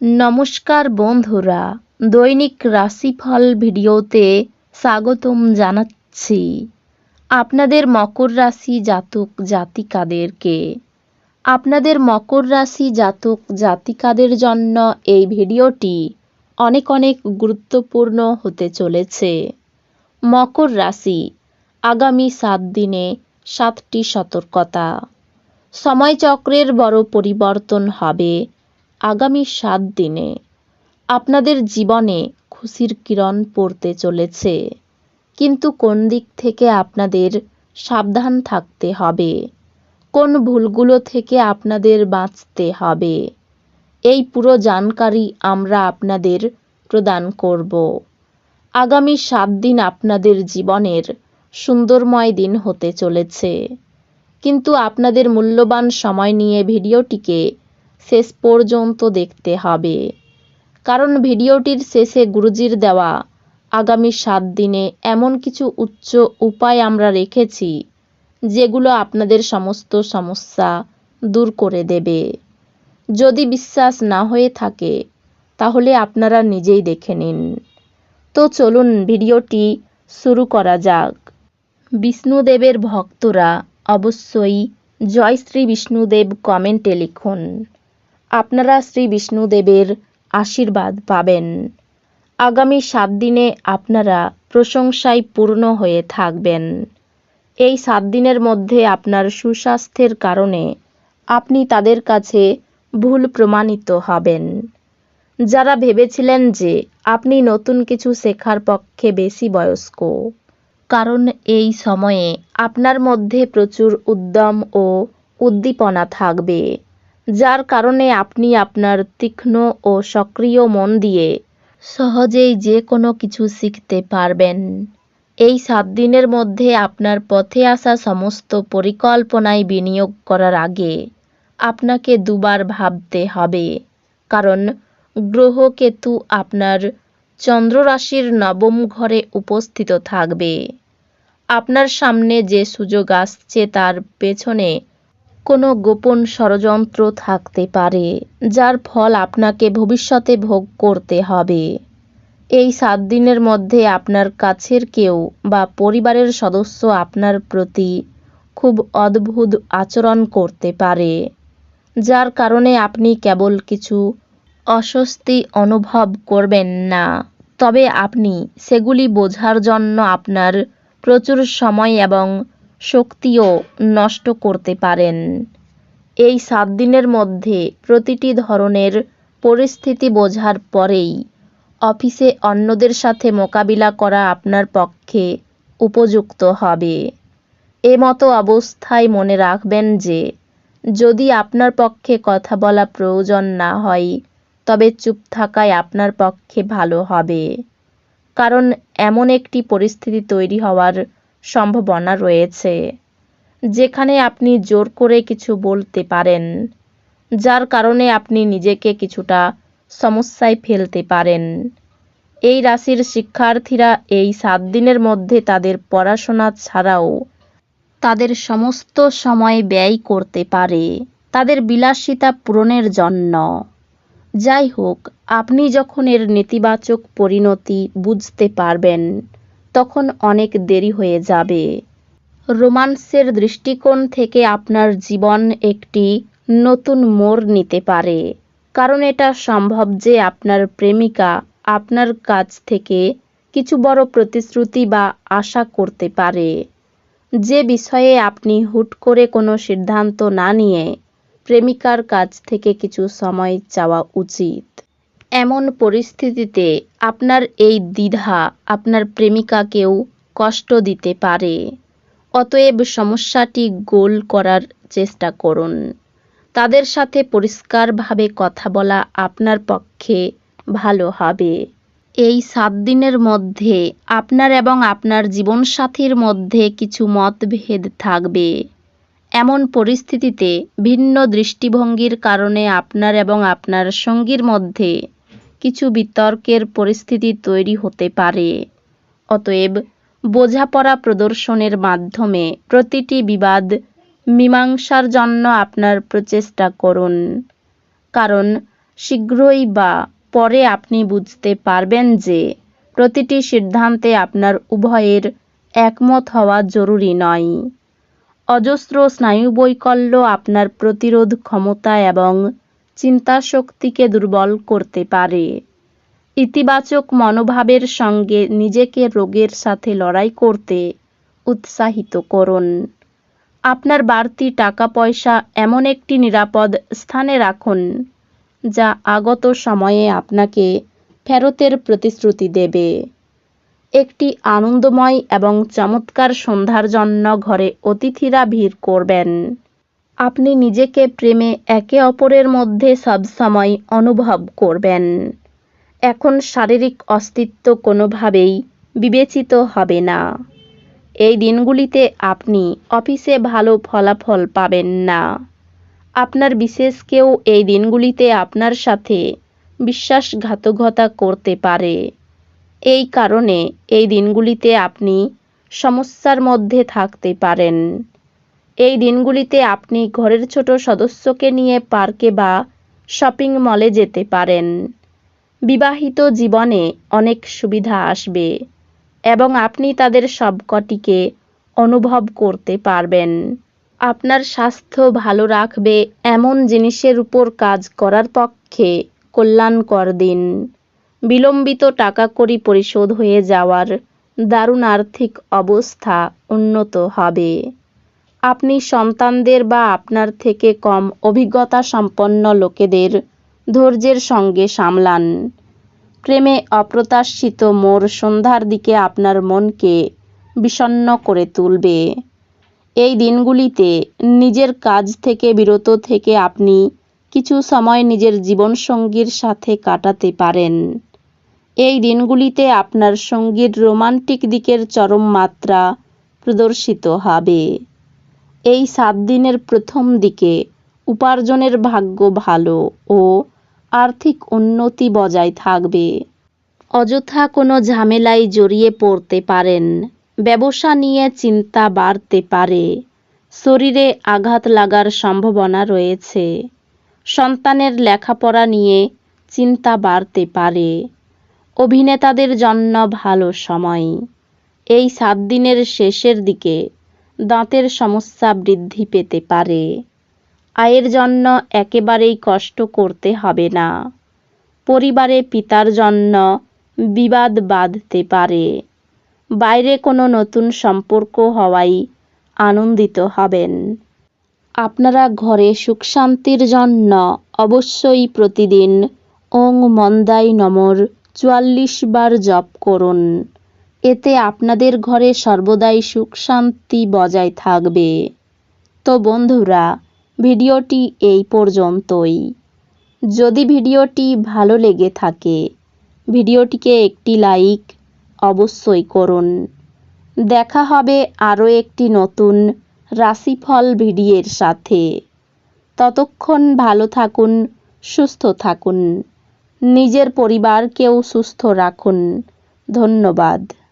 নমস্কার বন্ধুরা, দৈনিক রাশিফল ভিডিওতে স্বাগতম জানাচ্ছি আপনাদের মকর রাশি জাতক জাতিকাদেরকে। আপনাদের মকর রাশি জাতক জাতিকাদের জন্য এই ভিডিওটি অনেক অনেক গুরুত্বপূর্ণ হতে চলেছে। মকর রাশি আগামী সাত দিনে সাতটি সতর্কতা। সময়চক্রের বড় পরিবর্তন হবে আগামী সাত দিনে আপনাদের জীবনে খুশির কিরণ পড়তে চলেছে। কিন্তু কোন দিক থেকে আপনাদের সাবধান থাকতে হবে? কোন ভুলগুলো থেকে আপনাদের বাঁচতে হবে? এই পুরো জানকারি আমরা আপনাদের প্রদান করব। আগামী সাত দিন আপনাদের জীবনের সুন্দরময় দিন হতে চলেছে। কিন্তু আপনাদের মূল্যবান সময় নিয়ে ভিডিওটিকে শেষ পর্যন্ত দেখতে হবে। কারণ ভিডিওটির শেষে গুরুজির দেওয়া আগামী সাত দিনে এমন কিছু উচ্চ উপায় আমরা রেখেছি, যেগুলো আপনাদের সমস্ত সমস্যা দূর করে দেবে। যদি বিশ্বাস না হয়ে থাকে, তাহলে আপনারা নিজেই দেখে নিন। তো চলুন ভিডিওটি শুরু করা যাক। বিষ্ণুদেবের ভক্তরা অবশ্যই জয় শ্রী বিষ্ণুদেব কমেন্টে লিখুন। আপনারা শ্রী বিষ্ণুদেবের আশীর্বাদ পাবেন। আগামী সাত দিনে আপনারা প্রশংসায় পূর্ণ হয়ে থাকবেন। এই সাত দিনের মধ্যে আপনার সুস্বাস্থ্যের কারণে আপনি তাদের কাছে ভুল প্রমাণিত হবেন। যারা ভেবেছিলেন যে আপনি নতুন কিছু শেখার পক্ষে বেশি বয়স্ক, কারণ এই সময়ে আপনার মধ্যে প্রচুর উদ্যম ও উদ্দীপনা থাকবে। যার কারণে আপনি আপনার তীক্ষ্ণ ও সক্রিয় মন দিয়ে সহজেই যে কোনো কিছু শিখতে পারবেন। এই সাত দিনের মধ্যে আপনার পথে আসা সমস্ত পরিকল্পনায় বিনিয়োগ করার আগে আপনাকে দুবার ভাবতে হবে। কারণ গ্রহ কেতু আপনার চন্দ্ররাশির নবম ঘরে উপস্থিত থাকবে। আপনার সামনে যে সুযোগ আসছে তার পেছনে কোনো গোপন ষড়যন্ত্র থাকতে পারে, যার ফল আপনাকে ভবিষ্যতে ভোগ করতে হবে। এই সাত দিনের মধ্যে আপনার কাছের কেউ বা পরিবারের সদস্য আপনার প্রতি খুব অদ্ভুত আচরণ করতে পারে, যার কারণে আপনি কেবল কিছু অস্বস্তি অনুভব করবেন না। তবে আপনি সেগুলি বোঝার জন্য আপনার প্রচুর সময় এবং শক্তিও নষ্ট করতে পারেন। এই সাত দিনের মধ্যে প্রতিটি ধরনের পরিস্থিতি বোঝার পরেই অফিসে অন্যদের সাথে মোকাবিলা করা আপনার পক্ষে উপযুক্ত হবে। এ মতো অবস্থায় মনে রাখবেন যে, যদি আপনার পক্ষে কথা বলা প্রয়োজন না হয়, তবে চুপ থাকাই আপনার পক্ষে ভালো হবে। কারণ এমন একটি পরিস্থিতি তৈরি হওয়ার সম্ভাবনা রয়েছে। যেখানে আপনি জোর করে কিছু বলতে পারেন, যার কারণে আপনি নিজেকে কিছুটা সমস্যায় ফেলতে পারেন। এই রাশির শিক্ষার্থীরা এই সাত দিনের মধ্যে তাদের পড়াশোনা ছাড়াও তাদের সমস্ত সময় ব্যয় করতে পারে। তাদের বিলাসিতা পূরণের জন্য। যাই হোক, আপনি যখন এর নেতিবাচক পরিণতি বুঝতে পারবেন তখন অনেক দেরি হয়ে যাবে। রোমান্সের দৃষ্টিকোণ থেকে আপনার জীবন একটি নতুন মোড় নিতে পারে। কারণ এটা সম্ভব যে আপনার প্রেমিকা আপনার কাছ থেকে কিছু বড় প্রতিশ্রুতি বা আশা করতে পারে। যে বিষয়ে আপনি হুট করে কোনো সিদ্ধান্ত না নিয়ে প্রেমিকার কাছ থেকে কিছু সময় চাওয়া উচিত। এমন পরিস্থিতিতে আপনার এই দ্বিধা আপনার প্রেমিকাকেও কষ্ট দিতে পারে। অতএব সমস্যাটি গোল করার চেষ্টা করুন। তাদের সাথে পরিষ্কারভাবে কথা বলা আপনার পক্ষে ভালো হবে। এই সাত দিনের মধ্যে আপনার এবং আপনার জীবনসাথীর মধ্যে কিছু মতভেদ থাকবে। এমন পরিস্থিতিতে ভিন্ন দৃষ্টিভঙ্গির কারণে আপনার এবং আপনার সঙ্গীর মধ্যে কিছু বিতর্কের পরিস্থিতি তৈরি হতে পারে। অতএব বোঝাপড়া প্রদর্শনের মাধ্যমে প্রতিটি বিবাদ মীমাংসার জন্য আপনার প্রচেষ্টা করুন। কারণ শীঘ্রই বা পরে আপনি বুঝতে পারবেন যে প্রতিটি সিদ্ধান্তে আপনার উভয়ের একমত হওয়া জরুরি নয়। অজস্র স্নায়ুবৈকল্য আপনার প্রতিরোধ ক্ষমতা এবং চিন্তাশক্তিকে দুর্বল করতে পারে। ইতিবাচক মনোভাবের সঙ্গে নিজেকে রোগের সাথে লড়াই করতে উৎসাহিত করুন। আপনার বাড়তি টাকা পয়সা এমন একটি নিরাপদ স্থানে রাখুন, যা আগত সময়ে আপনাকে ফেরতের প্রতিশ্রুতি দেবে। একটি আনন্দময় এবং চমৎকার সন্ধ্যার জন্য ঘরে অতিথিরা ভিড় করবেন। আপনি নিজেকে প্রেমে একে অপরের মধ্যে সবসময় অনুভব করবেন। এখন শারীরিক অস্তিত্ব কোনোভাবেই বিবেচিত হবে না। এই দিনগুলিতে আপনি অফিসে ভালো ফলাফল পাবেন না। আপনার বিশেষ কেউ এই দিনগুলিতে আপনার সাথে বিশ্বাসঘাতকতা করতে পারে। এই কারণে এই দিনগুলিতে আপনি সমস্যার মধ্যে থাকতে পারেন। এই দিনগুলিতে আপনি ঘরের ছোট সদস্যকে নিয়ে পার্কে বা শপিং মলে যেতে পারেন। বিবাহিত জীবনে অনেক সুবিধা আসবে এবং আপনি তাদের সবকটিকে অনুভব করতে পারবেন। আপনার স্বাস্থ্য ভালো রাখবে এমন জিনিসের উপর কাজ করার পক্ষে কল্যাণকর দিন। বিলম্বিত টাকা কড়ি পরিশোধ হয়ে যাওয়ার দারুণ আর্থিক অবস্থা উন্নত হবে। আপনি সন্তানদের বা আপনার থেকে কম অভিজ্ঞতা সম্পন্ন লোকেদের ধৈর্যের সঙ্গে সামলান। প্রেমে অপ্রত্যাশিত মোর সন্ধ্যার দিকে আপনার মনকে বিষণ্ণ করে তুলবে। এই দিনগুলিতে নিজের কাজ থেকে বিরত থেকে আপনি কিছু সময় নিজের জীবনসঙ্গীর সাথে কাটাতে পারেন। এই দিনগুলিতে আপনার সঙ্গীর রোমান্টিক দিকের চরম মাত্রা প্রদর্শিত হবে। এই সাত দিনের প্রথম দিকে উপার্জনের ভাগ্য ভালো ও আর্থিক উন্নতি বজায় থাকবে। অযথা কোনো ঝামেলায় জড়িয়ে পড়তে পারেন, ব্যবসা নিয়ে চিন্তা বাড়তে পারে, শরীরে আঘাত লাগার সম্ভাবনা রয়েছে, সন্তানের লেখাপড়া নিয়ে চিন্তা বাড়তে পারে, অভিনেতাদের জন্য ভালো সময়। এই সাত দিনের শেষের দিকে দাঁতের সমস্যা বৃদ্ধি পেতে পারে। আয়ের জন্য একেবারেই কষ্ট করতে হবে না। পরিবারে পিতার জন্য বিবাদ বাঁধতে পারে। বাইরে কোনো নতুন সম্পর্ক হওয়াই আনন্দিত হবেন। আপনারা ঘরে সুখ শান্তির জন্য অবশ্যই প্রতিদিন ওং মন্দাই নমর চুয়াল্লিশ বার জপ করুন। এতে আপনাদের ঘরে সর্বদাই সুখ শান্তি বজায় থাকবে। তো বন্ধুরা, ভিডিওটি এই পর্যন্তই। যদি ভিডিওটি ভালো লেগে থাকে, ভিডিওটিকে একটি লাইক অবশ্যই করুন। দেখা হবে আরও একটি নতুন রাশিফল ভিডিওর সাথে। ততক্ষণ ভালো থাকুন, সুস্থ থাকুন। নিজের পরিবারকেও সুস্থ রাখুন। ধন্যবাদ।